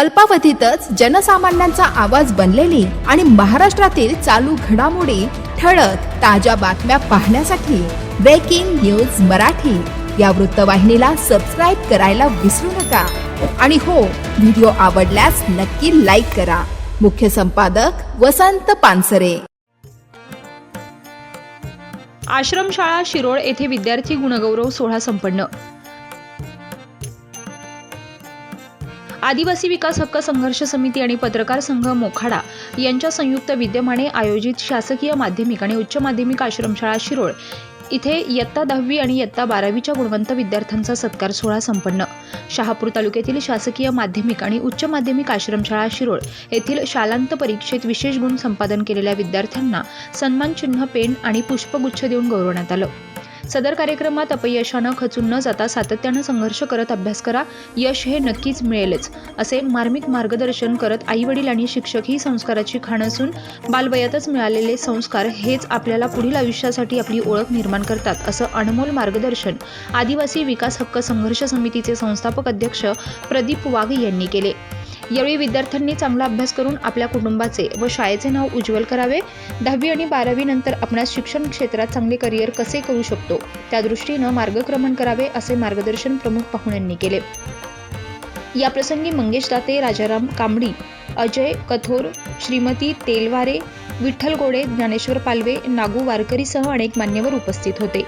अल्पावधीतच जनसामान्यांचा आवाज बनलेली आणि महाराष्ट्रातील चालू घडामोडी ठळक ताज्या बातम्या पाहण्यासाठी ब्रेकिंग न्यूज मराठी. या वृत्तवाहिनीला सबस्क्राईब करायला विसरू नका. आणि हो व्हिडिओ आवडल्यास नक्की लाईक करा. मुख्य संपादक वसंत पानसरे. आश्रमशाळा शिरोळ येथे विद्यार्थी गुणगौरव सोहळा संपन्न. आदिवासी विकास हक्क संघर्ष समिती आणि पत्रकार संघ मोखाडा यांच्या संयुक्त विद्यमाने आयोजित शासकीय माध्यमिक आणि उच्च माध्यमिक आश्रमशाळा शिरोळ इथे इयत्ता दहावी आणि इयत्ता बारावीच्या गुणवंत विद्यार्थ्यांचा सत्कार सोहळा संपन्न. शहापूर तालुक्यातील शासकीय माध्यमिक आणि उच्च माध्यमिक आश्रमशाळा शिरोळ येथील शालांत परीक्षेत विशेष गुण संपादन केलेल्या विद्यार्थ्यांना सन्मान चिन्ह पेन आणि पुष्पगुच्छ देऊन गौरवण्यात आलं. सदर कार्यक्रमात अपयशानं खचून न जाता सातत्यानं संघर्ष करत अभ्यास करा. यश हे नक्कीच मिळेलच असे मार्मिक मार्गदर्शन करत आईवडील आणि शिक्षक ही संस्काराची खाण असून बालवयातच मिळालेले संस्कार हेच आपल्याला पुढील आयुष्यासाठी आपली ओळख निर्माण करतात असं अनमोल मार्गदर्शन आदिवासी विकास हक्क संघर्ष समितीचे संस्थापक अध्यक्ष प्रदीप वाघ यांनी केले. यावेळी विद्यार्थ्यांनी चांगला अभ्यास करून आपल्या कुटुंबाचे व शाळेचे नाव उज्ज्वल करावे. दहावी आणि बारावी नंतर आपणास शिक्षण क्षेत्रात चांगले करिअर कसे करू शकतो त्या दृष्टीनं मार्गक्रमण करावे असे मार्गदर्शन प्रमुख पाहुण्यांनी केले. याप्रसंगी मंगेश दाते राजाराम कांबडी अजय कथोर श्रीमती तेलवारे विठ्ठल गोडे ज्ञानेश्वर पालवे नागू वारकरीसह अनेक मान्यवर उपस्थित होते.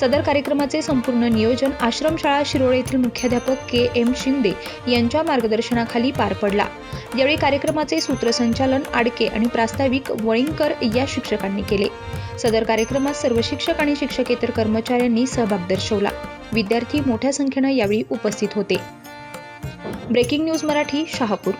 सदर कार्यक्रमाचे संपूर्ण नियोजन आश्रमशाळा शिरोळ येथील मुख्याध्यापक के एम शिंदे यांच्या मार्गदर्शनाखाली पार पडला. यावेळी कार्यक्रमाचे सूत्रसंचालन आडके आणि प्रास्ताविक वळिंगकर या शिक्षकांनी केले. सदर कार्यक्रमात सर्व शिक्षक आणि शिक्षकेतर कर्मचाऱ्यांनी सहभाग दर्शवला. विद्यार्थी मोठ्या संख्येनं यावेळी उपस्थित होते. Breaking news Marathi Shahapur.